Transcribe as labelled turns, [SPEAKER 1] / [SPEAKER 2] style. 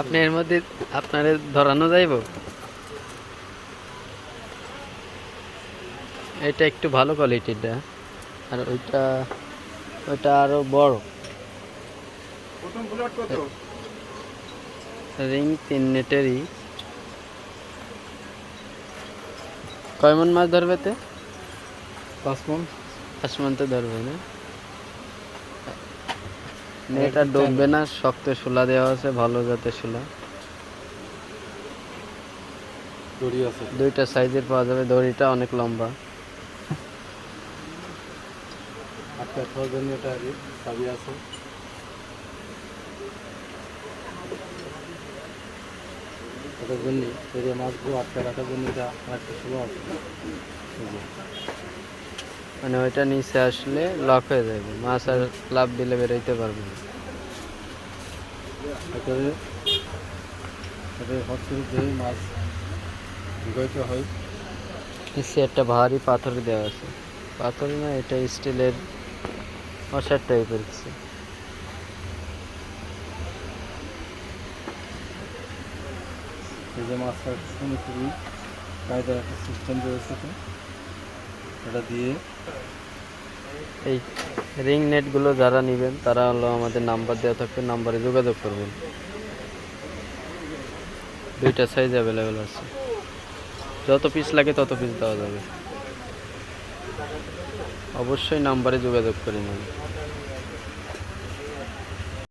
[SPEAKER 1] আপনি এর মধ্যে আপনারে ধরানো যাইব? এটা একটু ভালো কোয়ালিটিটা। আর ওইটা ওইটা আরও বড়।
[SPEAKER 2] প্রথম বুলেট কত?
[SPEAKER 1] রিং তিন নেটেরই। কয় মন মাছ ধরবে তে?
[SPEAKER 3] পাঁচ মন।
[SPEAKER 1] আসমান তো ধরবে না। এটা ডুববে না শক্ত শোলা দেওয়া আছে ভালো জাতের শোলা
[SPEAKER 3] দড়ি আছে।
[SPEAKER 1] দুইটা সাইজের পাওয়া যাবে দড়িটা অনেক লম্বা।
[SPEAKER 3] জন্য এটা আগে চাবি আছে। এটার জন্য এই যে মাছগুলো আটকা রাখার জন্য এটা আরেকটা সুলো আছে।
[SPEAKER 1] মানে ওইটা নিচে আসলে লক হয়ে যাবে। মাছ আর লাভ দিলে বেরোইতে পারবে না।
[SPEAKER 3] মাছ হয়
[SPEAKER 1] নিচে একটা ভারী পাথর দেওয়া আছে। পাথর না এটা স্টিলের অসার টাইপের কিছু।
[SPEAKER 3] এই যে খুবই কায়দার একটা সিস্টেম রয়েছে এটা দিয়ে
[SPEAKER 1] এই রিং নেটগুলো যারা নেবেন, তারা হলো আমাদের নাম্বার দেওয়া থাকবে নাম্বারে যোগাযোগ করবেন। দুইটা সাইজ অ্যাভেলেবেল আছে। যত পিস লাগে তত পিস দেওয়া যাবে। অবশ্যই নাম্বারে যোগাযোগ করে নেবেন।